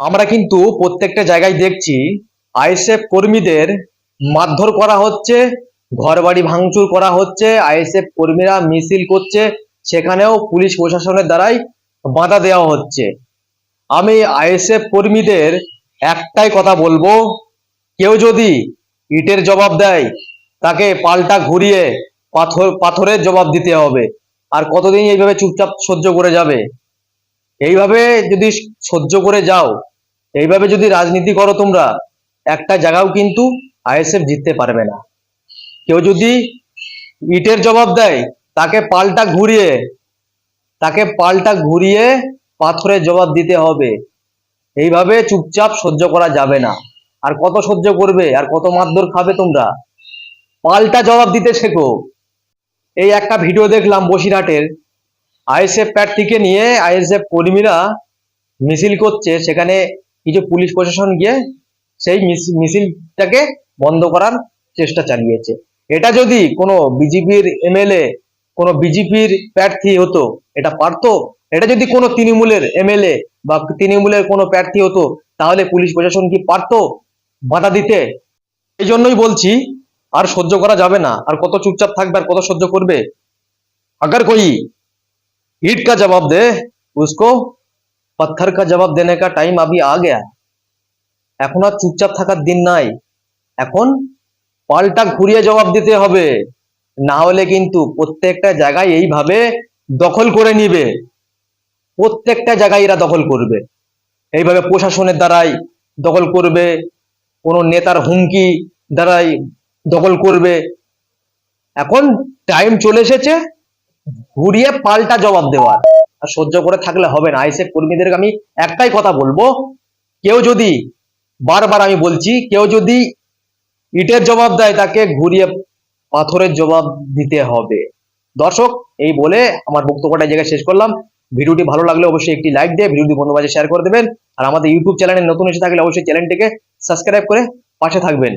আমরা কিন্তু প্রত্যেকটা জায়গায় দেখছি আইএসএফ কর্মীদের মারধর করা হচ্ছে, ঘরবাড়ি ভাঙচুর করা হচ্ছে, আইএসএফ কর্মীরা মিছিল করছে, সেখানেও পুলিশ প্রশাসনের দ্বারাই বাধা দেওয়া হচ্ছে। আমি আইএসএফ কর্মীদের একটাই কথা বলব, কেউ যদি ইটের জবাব দেয়, তাকে পাল্টা ঘুরিয়ে পাথর, পাথরের জবাব দিতে হবে। আর কতদিন এইভাবে চুপচাপ সহ্য করে যাবে? এইভাবে যদি সহ্য করে যাও এইভাবে যদি রাজনীতি করো তোমরা, একটা জায়গাও কিন্তু আইএসএফ জিততে পারবে না। কেউ যদি ইটের জবাব দেয়, তাকে পাল্টা ঘুরিয়ে, তাকে পাল্টা ঘুরিয়ে পাথরের জবাব দিতে হবে। এইভাবে চুপচাপ সহ্য করা যাবে না। আর কত সহ্য করবে, আর কত মারধর খাবে তোমরা? পাল্টা জবাব দিতে শেখো। এই একটা ভিডিও দেখলাম বসিরহাটের। আইএসএফ প্রার্থীকে নিয়ে আইএসএফ কর্মীরা মিছিল করছে, সেখানে কিছু পুলিশ প্রশাসন গিয়ে সেই মিছিলটাকে বন্ধ করার চেষ্টা চালিয়েছে। এটা যদি কোনো বিজেপির এমএলএ, কোনো বিজেপির প্রার্থী হতো, এটা পারত? এটা যদি কোনো তৃণমূলের এমএলএ বা তৃণমূলের কোনো প্রার্থী হতো, তাহলে পুলিশ প্রশাসন কি পারত বাধা দিতে? এই জন্যই বলছি, আর সহ্য করা যাবে না। আর কত চুপচাপ থাকবে আর কত সহ্য করবে? আগার কই? ইট কা জবাব দে, উসকো। पत्थर का जवाब देने का टाइम अभी आ गया এখন আর চুপচাপ থাকার দিন নাই এখন পাল্টা ঘুরিয়ে জবাব দিতে হবে না হলে কিন্তু প্রত্যেকটা জায়গায় এইভাবে দখল করে নিবে প্রত্যেকটা জায়গায় এরা দখল করবে এইভাবে প্রশাসনের দ্বারাই দখল করবে কোনো নেতার হুমকি দ্বারাই দখল করবে এখন টাইম চলে এসেছে ঘুরিয়ে পাল্টা জবাব দেওয়ার আর সহ্য করে থাকলে হবে না। আইসেফ কর্মীদেরকে আমি একটাই কথা বলব, কেউ যদি বারবার আমি বলছি, কেউ যদি ইটের জবাব দেয়, তাকে ঘুরিয়ে পাথরের জবাব দিতে হবে। দর্শক, এই বলে আমার বক্তব্যটা জায়গায় শেষ করলাম। ভিডিওটি ভালো লাগলে অবশ্যই একটি লাইক দিয়ে ভিডিওটি বন্ধু মাঝে শেয়ার করে দেবেন। আর আমাদের ইউটিউব চ্যানেলে নতুন এসে থাকলে অবশ্যই চ্যানেলটিকে সাবস্ক্রাইব করে পাশে থাকবেন।